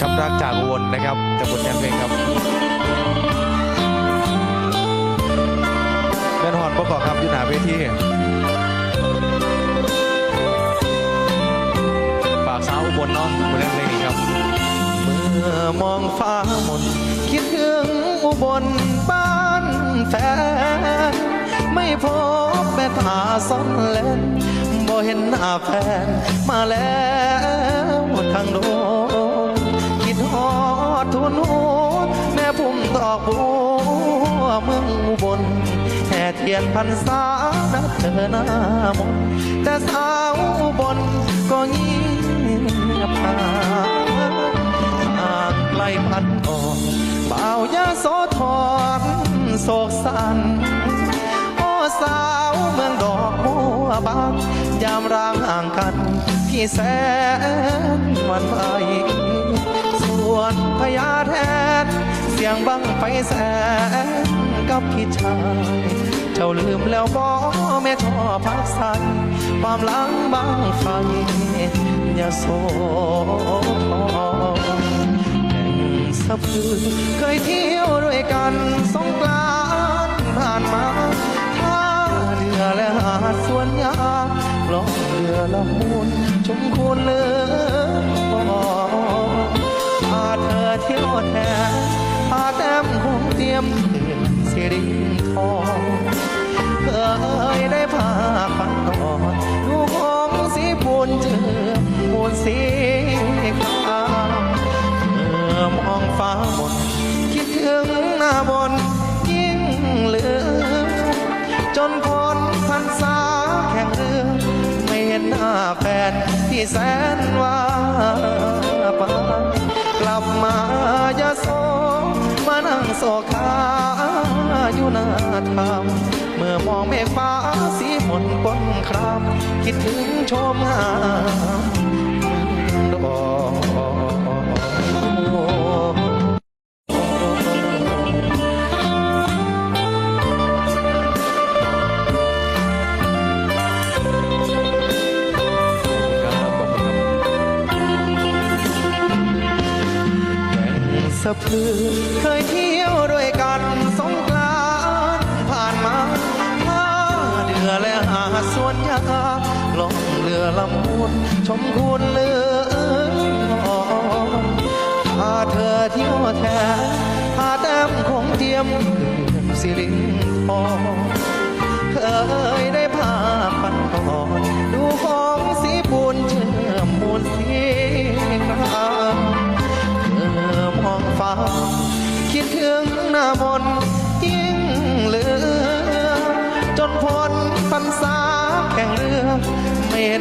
ช้ำรักจากอุบลนะครับจากผลงานเพลงครับแม่นหอนประกอบครับอยู่หนาเวทีฝากสาวอุบลเนาะผลงานเพลงนี้ครับ เมื่อมองฟ้ามนคิดถึงอุบลบ้านแฟน ไม่พบแม่ตาซ่อนเล่นบ่เห็นหน้าแฟนมาแล้ว อกบัวเมืองอุบลแห่เทียนพรรษานับเธอหน้ามนแต่สาวอุบลก็เงียบหายห่างไกลพันอ่อนบ่าวยาโสธรโศกสันโอ้สาวเมืองดอกบัวบานยามร่างห่างกันพี่แสนวันไหวส่วนพญาแทน สียงบังไฟแสนกับพี่ชาย เจ้าลืมแล้วบ่แม่ท่อพักใสความหลังบางไฟอย่าโสธรแห่งสะพือเคยเที่ยวด้วยกันสงกรานผ่านมาท่าเรือและหาดสวนยางลองเรือละมุนชมคุณเลือพาเธอเที่ยวแทน มเขื่อนสิริทองเคยได้พาพันก่อนดูของสีปูนเจือปูนสีขาวเมื่อมองฟ้าหมดคิดถึงหน้าบนยิ่งเหลือจนคนพันษาแข่งเรือไม่เห็นหน้าแฟนที่แสนว่าปากลับมาอย่าโศก มานั่งโศกาอยู่หน้าทางเมื่อมองเมฆฟ้าสีหมนปนคราม คิดถึงชมงาะพือเคยเที่ยวด้วยกันสงกรานต์ผ่านมาท่าเรือและหาสวนยาล่องเรือลำมุนชมคุณเลือพาเธอเที่ยวแทนพาแต้มคงเทียมเดือนสิรินทอง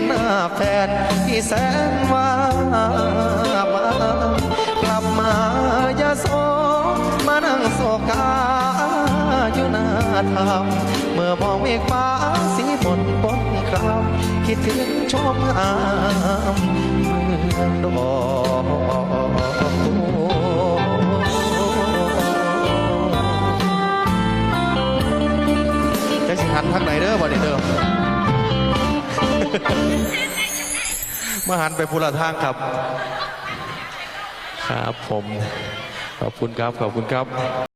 หน้าแฟนที่แสนว่าบากลับมาอย่าโศกมานั่งโศกาอยู่หน้าทางเมื่อมองเมฆฟ้าสีฝนปนครามคิดถึงชมงามเมืองดอกจะสิหันทางไหนเด้อบ่นี้เด้อ มาหันไปพูละทางครับ ครับผม ขอบคุณครับ ขอบคุณครับ